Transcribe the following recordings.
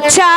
বাচ্চা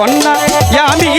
கொண்டாயாமி